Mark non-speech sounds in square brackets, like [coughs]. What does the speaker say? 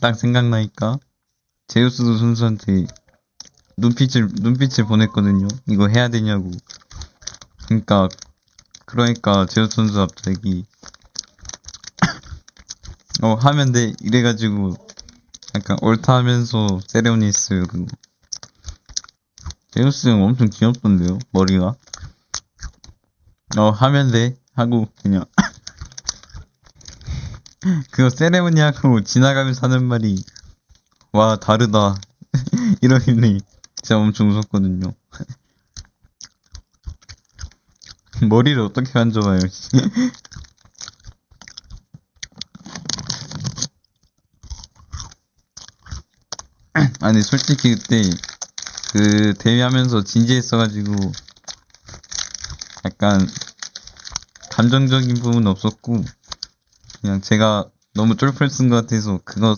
딱 생각나니까 제우스도 선수한테 눈빛을 눈빛을 보냈거든요. 이거 해야 되냐고. 그러니까 그러니까 제우스 선수 갑자기 [coughs] 어 하면 돼 이래가지고 약간 옳다 하면서 세레모니 했어요 그거. 제우스 형 엄청 귀엽던데요 머리가. 어 하면 돼 하고 그냥 [coughs] [laughs] 그거 세레모니 하고 지나가면서 하는 말이 와 다르다 [laughs] 이러길래 진짜 엄청 웃었거든요 [laughs] 머리를 어떻게 만져봐요 씨. 아니 솔직히 그때 그 대회하면서 진지했어가지고 약간 감정적인 부분은 없었고 그냥 제가 너무 쫄풀 쓴 것 같아서 그거